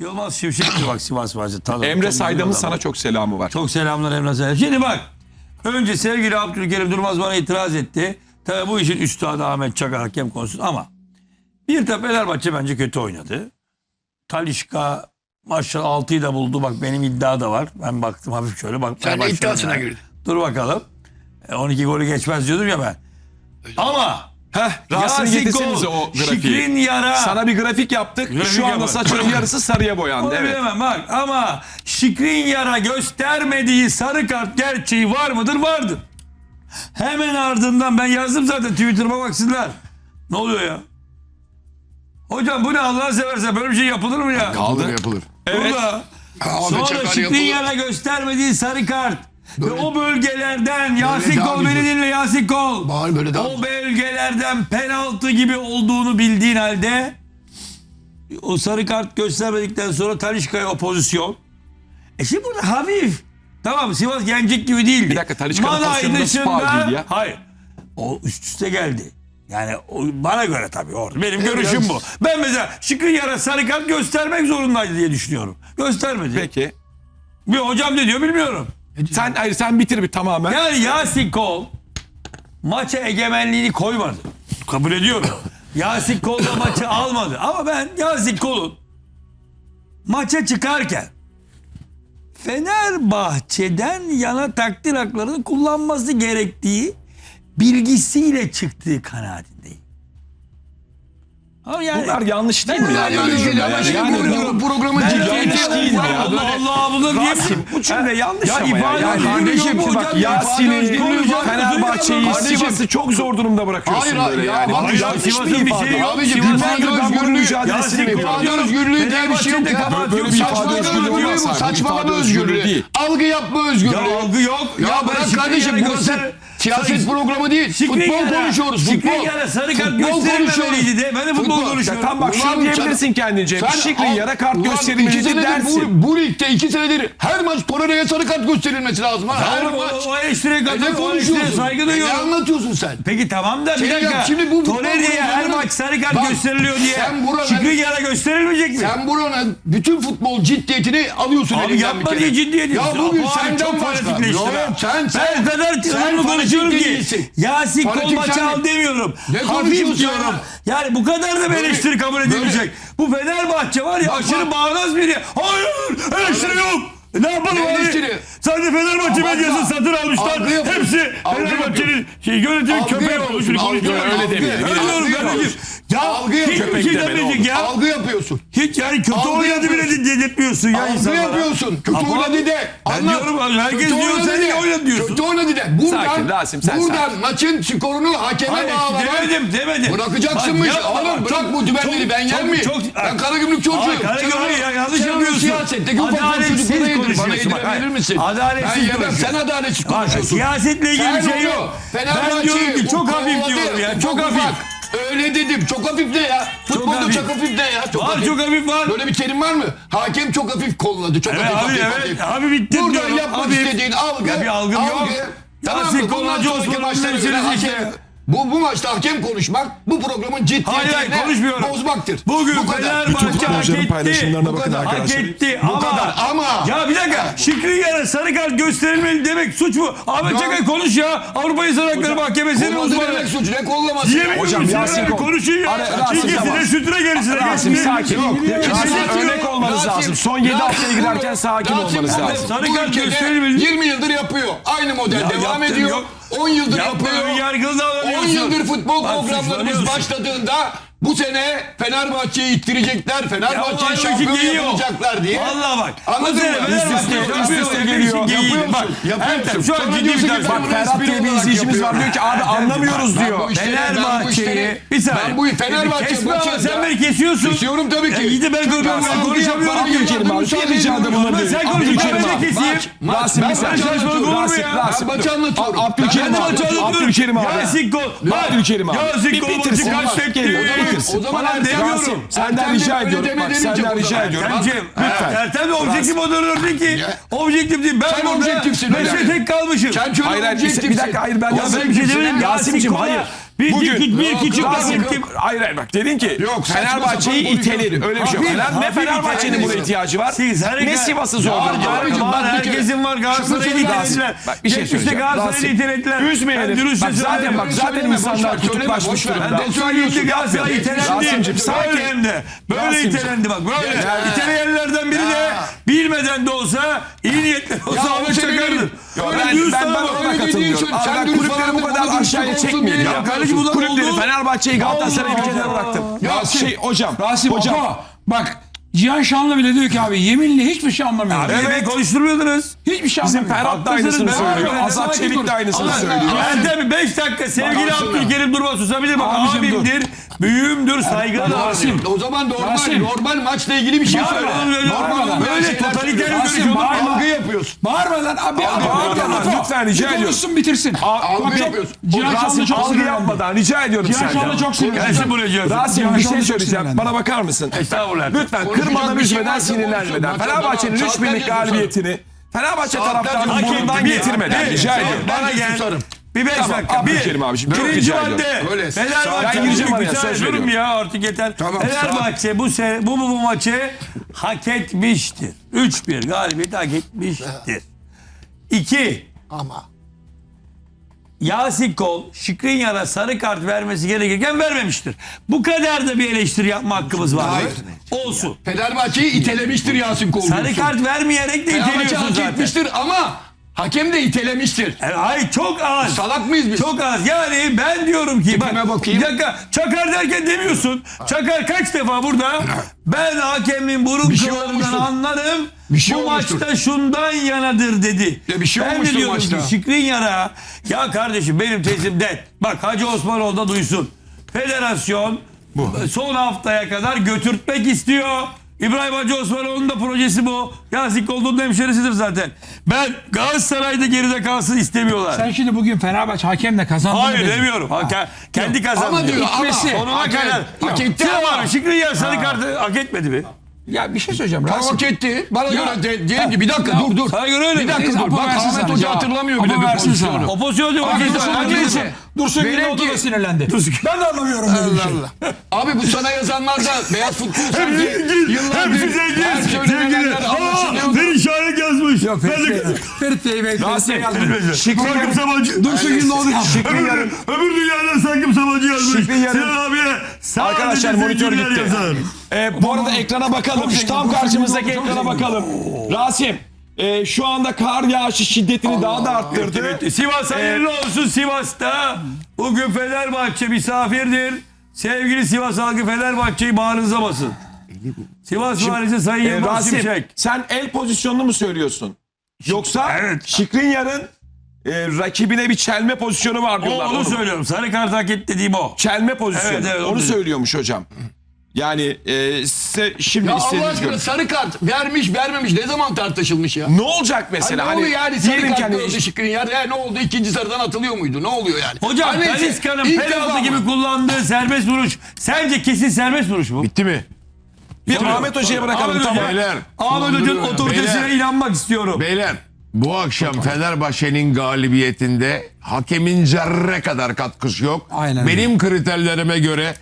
Yılmaz Şimşek'ti bak Sivas. Tanıdım. Emre Saydam'ın sana çok selamı var. Çok selamlar Emre Saydam. Şimdi bak. Önce sevgili Abdülkerim Durmaz bana itiraz etti. Tabii bu işin üstadı Ahmet Çakar hakem konusu ama bir de Fenerbahçe bence kötü oynadı. Talişka maçta 6'yı da buldu. Bak benim iddia da var. Ben baktım hafif şöyle bakmaya Sen de iddiasına girdin. Dur bakalım. E, 12 golü geçmez diyordum ya ben. Ama Heh, Rasim'i Yasin getirsenize Gol, o grafiği. Şikrin yara. Sana bir grafik yaptık. Grafik Şu anda yapalım. saçının yarısı sarıya boyandı. Onu Evet. bilemem bak ama Şikrin yara göstermediği sarı kart gerçeği var mıdır? Vardır. Hemen ardından ben yazdım zaten Twitter'ıma baksınlar. Ne oluyor ya? Hocam bu ne Allah'ını seversen böyle bir şey yapılır mı ya? Yapılır yapılır. Evet. Burada. Ahmet Sonra Çakar Şikrin yapılır. yara göstermediği sarı kart. Ve Böyle- o bölgelerden Yasin Kol beni dinle Yasin Kol. Bağır böyle daha O bölgelerden penaltı gibi olduğunu bildiğin halde o sarı kart göstermedikten sonra Talişka'ya o pozisyon. E şimdi burada hafif. Tamam Sivas yenecek gibi değildi. Bir dakika, Talisca'nın Manay pozisyonu nasıl değil ya? Hayır. O üst üste geldi. Yani o bana göre tabii orada. Benim görüşüm bu. Ben mesela Şıkın yara sarı kart göstermek zorundaydı diye düşünüyorum. Göstermedi. Peki. Bir hocam ne diyor bilmiyorum. Sen hayır sen bitir bir tamamen. Yani Yasin Kol maça egemenliğini koymadı. Kabul ediyorum. Yasin Kol da maçı almadı. Ama ben Yasin Kol'un maça çıkarken Fenerbahçe'den yana takdir haklarını kullanması gerektiği bilgisiyle çıktığı kanaatindeyim. Ama yani Bunlar yanlış değil mi? Ya Yani, yanlış değil ama yani, şimdi bu programın ciddiyeti değil ya. Allah Allah bunu diye Rasim bu cümle yanlış Ya ama ya. özgürlüğü kardeşim, yok bak? Yasin'i, yok. Fenerbahçe'yi. Sivas'ı çok zor durumda bırakıyorsun Hayır, hayır, böyle ya yani. Bak, ya Sivas'ın bir şey yok. Abicim bunun özgürlüğü mücadelesini mi özgürlüğü diye bir şey yok ya. Böyle bir ifade özgürlüğü bu. bu Saçmalama özgürlüğü. Algı yapma özgürlüğü. Ya algı yok. Ya bırak kardeşim burası siyaset programı değil. Futbol konuşuyoruz. Futbol. Yar'a sarı kart Futbol gösterilmemeliydi de. Ben de futbol Futbol. konuşuyorum. Tam bak şunu Ulan diyebilirsin sen- kendince. Sen al- yara kart Ulan iki senedir dersin. Bu, bu ligde iki senedir her maç Torreira'ya sarı kart gösterilmesi lazım. Ha, her Tamam, maç. o, o eleştiriye E ne. O eleştiriye konuşuyorsun? saygı E ne duyuyorum. anlatıyorsun sen? Peki tamam da bir Şey dakika. yap, şimdi bu Torreira'ya her maç sarı kart Bak, gösteriliyor diye. sen buranın- Şükrü Yar'a gösterilmeyecek mi? Sen buranın bütün futbol ciddiyetini alıyorsun Abi elinden bir yapma kere. diye ciddiyet Ya bugün Bu abi senden çok başka. fanatikleşti Yok, sen, sen, Ben kadar sen konuşuyorum fanatik ki. değilsin. Yasin Fanatik sen- al demiyorum. Ne Hafif konuşuyorsun diyorum. ya? Yani bu kadar da bir eleştiri kabul edilmeyecek. Bu Fenerbahçe var ya Bak, aşırı bak. bağnaz biri. Hayır eleştiri yok. E ne yapalım Ne abi? eleştiri? Sadece Fenerbahçe Abartma. medyasını satın almışlar. Algı yapıyorsun. Hepsi Algı Fenerbahçe'nin şey, yönetimin Algı köpeği yapıyorsun, olmuş. Bir algı, konuşuyor. algı, Öyle demeyelim. algı Öyle diyorum yapıyorsun. kardeşim. Ya Algı hiçbir yapıyorsun. şey Köpek demeyecek ya. Algı yapıyorsun. Hiç yani kötü Algı oynadı yapıyorsun. dedirtmiyorsun ya Algı insanlara. yapıyorsun. Kötü Ama oynadı de. Ben Anlat. diyorum herkes Kötü diyor, oynadı sen de. iyi oynadın diyorsun. Kötü oynadı de. Buradan, Sakin, Rasim, sen buradan maçın skorunu hakeme Hayır bağlamak. demedim demedim. Bırakacaksınmış. Bak, yapma Oğlum bak, bırak çok- bu dümenleri çok- ben yer çok- miyim? çok- ben Karagümrük çocuğuyum. Hayır, Karagümrük Sen ya, yanlış sen yapıyorsun. Siyasetteki ufak ufak Adaletsiz çocuklara yedir. Bana konuşuyorsun bak, yedirebilir hayır. misin? Adaletsiz Ben yemem. konuşuyorsun. Sen adaletsiz Bak, konuşuyorsun. siyasetle ilgili bir şey yok. Ben diyorum ki çok hafif diyorum ya, çok hafif. Öyle dedim. Çok hafif ne ya? Futbolda hafif. çok hafif ne ya? Çok Var, hafif. çok hafif var. Böyle bir terim var mı? Hakem çok hafif kolladı. Çok Evet hafif abi hafif evet. hafif. Abi bitti Buradan diyorum. yapmak Abi, istediğin algı. Ya bir algım yok. Tamam mı? Bundan sonraki hemşerisi işte. hakem. Bu, bu maçta hakem konuşmak bu programın Hayır hayır ciddiyetini konuşmuyorum. bozmaktır. Bugün bu kadar. Fenerbahçe hak futbolcuların etti. paylaşımlarına Bu bakın kadar. Hak arkadaşlar. etti Bu ama. kadar ama. Ya bir dakika. Şükrü yere sarı kart gösterilmeli demek suç mu? Ahmet Ya- Çakay konuş ya. Avrupa İnsan Hakları Mahkemesi'nin Kolladı uzmanı. demek suç ne kollaması? Diyemiyor Hocam, musun? Yasin Kol- konuşun ya. Ara- Rasim, tamam. sütüne gerisine Rasim sakin. Yok. Rasim örnek olmanız Rasim- lazım. Son 7 haftaya Rasim- giderken sakin Rasim olmanız bu- lazım. Sarı Bu kart ülkede gösterilmeli. 20 yıldır yapıyor. Aynı model Ya devam yaptım, ediyor. yok. 10 yıldır Yapma yapıyor. ön yargılı 10 davranıyorsun. yıldır futbol Bak, programlarımız suçlanıyorsun. başladığında bu sene Fenerbahçe'yi ittirecekler, Ya Fenerbahçe'yi şampiyon geyiği yok. yapacaklar diye. Vallahi bak. Anladın Bu mı? Üst üste, geliyor. hepsi geyiği. Yapıyor Bak, musun? Yapıyor Ertem, musun? şu an ciddi bir ben Bak, Ferhat diye bir izleyicimiz var diyor ki abi anlamıyoruz diyor. bu bu Fenerbahçe'yi bir saniye. ben bu Fenerbahçe ama maçında sen beni kesiyorsun. Kesiyorum tabii ki. Ya iyi de ben Çünkü ben konuşamıyorum ki. Bir ricada bulunabilirim. Sen konuş, Abdülkerim ben de keseyim. Rasim bir saniye. Rasim, ya? Rasim. Ben maçı anlatıyorum. Abdülkerim abi. Abdülkerim abi. Kol. Bak, Abdülkerim abi. Kol bitirsin. maçı kaç geliyor, etti? Bitirsin. O zaman Ertem- demiyorum. Senden rica ediyorum. Bak senden rica ediyorum. Ertem'ciğim, Lütfen. Ertem de objektif moderatör değil ki. Objektif değil. Ben burada beşe tek kalmışım. Sen şöyle Hayır hayır bir, dakika hayır ben şey demedim. Yasim'cim Kol'a hayır. Bir, Bugün küçük, bir küçük Rasim, ekip. hayır hayır bak dedin ki Yok, saçma Fenerbahçe'yi sapan itelir. Öyle bir şey yok. Fener- ne hafif Fenerbahçe'nin buna ihtiyacı var. Siz harika- Ne Sivas'ı zor Var, Abicim, var, bak bir kere- herkesin var. Galatasaray'ı Şunu söyleyeyim. itelediler. Bak, bir şey Geçmişte söyleyeceğim. Galatasaray'ı Rasim, itelediler. üzmeyelim. Dürüstçe Bak zaten söylüyorum. bak zaten Söyleme, boş insanlar ver, söyleme, kutuplaşmış boş ver. durumda. Ben de itelendi. Sakin. Böyle hem de. Böyle Rasim'cim. itelendi bak. Böyle. Ya. İteleyenlerden biri de bilmeden de olsa iyi niyetli olsa Ya, Ahmet senin- Çakar'dır. Yo, Öyle ben, ben, ben Öyle katılmıyorum. Abi ben kulüpleri bu kadar aşağıya çekmeyelim. Ya kulüpleri. Fenerbahçe'yi Galatasaray'ı bir kenara bıraktım. Ya şey hocam. Rasim hocam. Bak Cihan Şanlı bile diyor ki abi yeminle hiçbir şey anlamıyorum. Evet. Evet. konuşturmuyordunuz. Hiçbir şey Bizim anlamıyorum. Ferhat da aynısını söylüyor. Azat Çelik dur. de aynısını söylüyor. Ertem 5 dakika sevgili Abdülkerim Durmaz susabilir bak Abicim, dur. abimdir, büyüğümdür, saygılı Rasim, O zaman normal, Rasim. normal maçla ilgili bir şey söyle. Normal böyle totaliter söylüyorsun. görüş olur. Algı yapıyorsun. Bağırma lan abi. abi, bağırma, abi, lütfen rica Bir ediyorum. Konuşsun bitirsin. algı yapıyorsun. Cihan Şanlı çok algı sinirlendi. yapmadan rica ediyorum Cihan senden. Şanlı çok sinirlendi. Gelsin buraya Cihan. Rasim Cihan bir şey söyleyeceğim. Bana bakar mısın? Estağfurullah. Lütfen kırmadan şey üzmeden varsa sinirlenmeden. Fenerbahçe'nin Saatlerce 3 birlik susarım. galibiyetini Fenerbahçe taraftarının burnundan getirmeden rica ediyorum. Bana Ben de gel. susarım. Bir beş Tamam, dakika. Bir. Abdülkerim abiciğim, çok Birinci madde. Fenerbahçe. Ben gireceğim bir araya, söz veriyorum. ya artık yeter. Tamam, Fenerbahçe bu, se- bu, bu, bu maçı hak etmiştir. 3-1 galibiyeti hak etmiştir. 2. Ama. Yasin Kol Şikrinyar'a sarı kart vermesi gerekirken vermemiştir. Bu kadar da bir eleştiri yapma hakkımız var? Hayır. Olsun. Fenerbahçe'yi itelemiştir Yasin Kol. Sarı diyorsun. kart vermeyerek de Fenerbahçe iteliyorsun hak zaten. etmiştir ama hakem de itelemiştir. E, Hayır çok az. Salak mıyız biz? Çok az. Yani ben diyorum ki Tipime bak bakayım. bir dakika Çakar derken demiyorsun. Çakar kaç defa burada ben hakemin burun Bir şey kıllarından olmuştur. anlarım. Bir şey bu olmuştur. maçta şundan yanadır dedi. Ya bir şey ben de olmuştur diyorum maçta. ki Şikrinyar'a ya kardeşim benim tezim net. Bak Hacı Osmanoğlu da duysun. Federasyon son haftaya kadar götürtmek istiyor. İbrahim Hacı Osmanoğlu'nun da projesi bu. Yasin Kolduğ'un da hemşerisidir zaten. Ben Galatasaray'da geride kalsın istemiyorlar. Sen şimdi bugün Fenerbahçe hakemle kazandığını Hayır demiyorum. Ha, ke- kendi kazandı. Ama diyor ama. Sonuna Hak kadar. Hak etti Sinan ama. Şükrü sarı kartı hak etmedi mi? Ya bir şey söyleyeceğim. Rasim. Hak etti. Bana Ya- göre de, diyelim ki bir dakika dur dur. Sana göre öyle Bir dakika dur. Bak Ahmet. Hoca Ya, hatırlamıyor bile bir pozisyonu. O pozisyonu diyor. Dursun Gündoğdu ki- da sinirlendi. Ben de anlamıyorum bir şey. Allah Allah. Abi bu sana yazanlar da beyaz futbol sanki yıllardır Hepsi zengin. anlaşılıyor. Ferit Şahin yazmış. Yok Ferit Bey. Ferit Bey Şikrinyar'ın Sabancı. Dursun yazmış. Şikrinyar'ın Öbür dünyadan Sakım Sabancı yazmış. Sinan abiye sadece Arkadaşlar monitör zenginler gitti. yazar. Ee, bu arada ekrana bakalım. Şu tam karşımızdaki ekrana bakalım. Rasim, e, şu anda kar yağışı şiddetini daha da arttırdı. Evet, Sivas hayırlı olsun Sivas'ta. Bugün Fenerbahçe misafirdir. Sevgili Sivas halkı Fenerbahçe'yi bağrınıza basın. Sivas valisi Sayın Ee, Yılmaz Rasim, Şimşek. sen el pozisyonunu mu söylüyorsun? Yoksa Evet. Şikrinyar'ın e, rakibine bir çelme pozisyonu var O, diyorlar. onu Onu- söylüyorum. Sarı kart hak etti dediğim o. Çelme pozisyonu. Evet, evet, onu onu dedim. söylüyormuş hocam. Yani e, size şimdi Ya Allah istediğiniz aşkına gibi. sarı kart vermiş vermemiş ne zaman tartışılmış ya? Ne olacak Hani mesela? ne oluyor yani sarı diyelim ki kart hani- gördü. Ya ne oldu ikinci sarıdan atılıyor muydu? Ne oluyor yani? Hocam Hani neyse, ilk penaltı gibi kullandığı serbest vuruş. Sence kesin serbest vuruş mu? Bitti mi? Bir Ahmet Hoca'ya bırakalım Ahmet tamam. Beyler, Ahmet Hoca'nın otoritesine Beyler. inanmak istiyorum. beyler bu akşam Fenerbahçe'nin galibiyetinde hakemin zerre kadar katkısı yok. Aynen Benim kriterlerime göre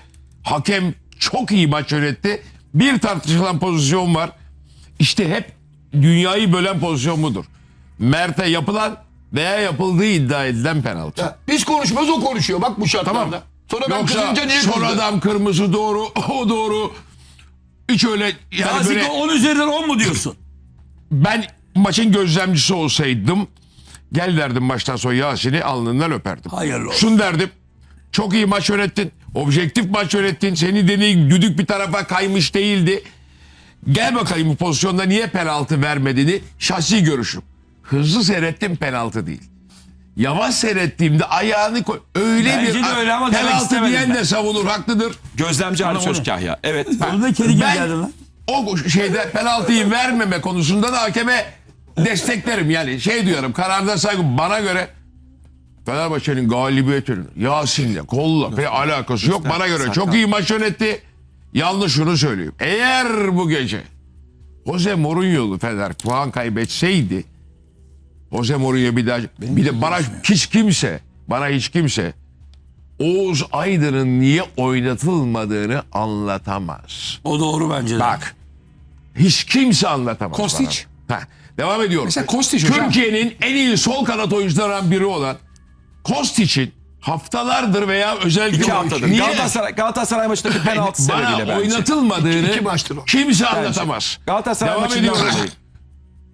hakem çok iyi maç yönetti. Bir tartışılan pozisyon var. İşte hep dünyayı bölen pozisyon budur. Mert'e yapılan veya yapıldığı iddia edilen penaltı. Biz konuşmaz o konuşuyor bak bu şartlarda. Tamam. Sonra ben Yoksa kızınca niye son kızdı? adam kırmızı doğru, o doğru. Hiç öyle yani Yasin böyle... 10 üzerinden 10 mu diyorsun? ben maçın gözlemcisi olsaydım gel derdim maçtan sonra Yasin'i alnından öperdim. Hayırlı olsun. Şunu derdim. Çok iyi maç yönettin. Objektif maç yönettin. Seni deney düdük bir tarafa kaymış değildi. Gel bakayım bu pozisyonda niye penaltı vermediğini şahsi görüşüm. Hızlı seyrettim penaltı değil. Yavaş seyrettiğimde ayağını koy. Öyle Bence bir de öyle ama demek penaltı istemedim diyen ben. de savunur haklıdır. Gözlemci Ali Söz Kahya. Evet. Onu da kedi gibi Ben- lan. o şeyde penaltıyı vermeme konusunda da hakeme desteklerim. Yani şey diyorum kararda saygı bana göre Fenerbahçe'nin galibiyetinin Yasin'le kolla ve alakası yok. Bana göre çok iyi maç yönetti. Yalnız şunu söyleyeyim. Eğer bu gece Jose Mourinho'lu Fener puan kaybetseydi Jose Mourinho bir daha bir de bana hiç kimse bana hiç kimse Oğuz Aydın'ın niye oynatılmadığını anlatamaz. O doğru bence de. Bak. Hiç kimse anlatamaz. Kostić. bana. Heh, devam ediyorum. Mesela Kostić hocam. Türkiye'nin en iyi sol kanat oyuncularından biri olan Kostić'in haftalardır veya özellikle İki haftadır. Niye Galatasaray, Galatasaray maçındaki penaltı sebebiyle bana bence. oynatılmadığını İki- iki maçtır o. kimse anlatamaz. Galatasaray Devam ediyorum.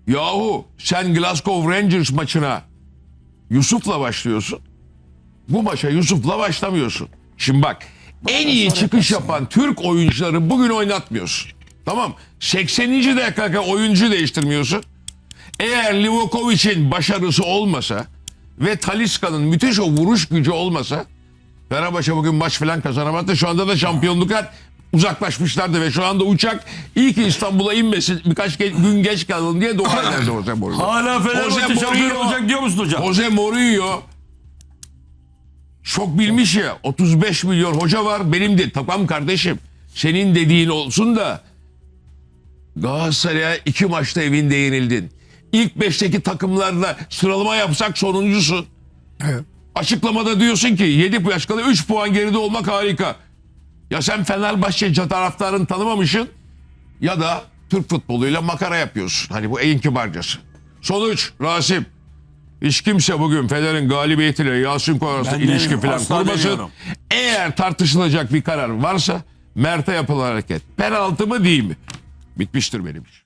Yahu sen Glasgow Rangers maçına Yusuf'la başlıyorsun. Bu maça Yusuf'la başlamıyorsun. Şimdi bak en iyi çıkış yapan Türk oyuncuları bugün oynatmıyorsun. Tamam 80. dakika oyuncu değiştirmiyorsun. Eğer Livakovic'in başarısı olmasa ve Taliska'nın müthiş o vuruş gücü olmasa Fenerbahçe bugün maç falan kazanamadı. Şu anda da şampiyonluklar uzaklaşmışlardı ve şu anda uçak iyi ki İstanbul'a inmesin birkaç ge- gün geç kalın diye dua ederdi Jose Mourinho. Hala Fenerbahçe şampiyon olacak diyor musun hocam? Jose Mourinho çok bilmiş ya 35 milyon hoca var benim de tamam kardeşim senin dediğin olsun da Galatasaray'a iki maçta evinde yenildin. İlk beşteki takımlarla sıralama yapsak sonuncusun. Açıklamada diyorsun ki 7 yaş kala 3 puan geride olmak harika. Ya sen Fenerbahçe taraftarını tanımamışsın ya da Türk futboluyla makara yapıyorsun. Hani bu en kibarcası. Sonuç Rasim. Hiç kimse bugün Fener'in galibiyetiyle Yasin Koy arasında ilişki falan kurmasın. demiyorum. Eğer tartışılacak bir karar varsa Mert'e yapılan hareket. Penaltı mı değil mi? Bitmiştir benim iş.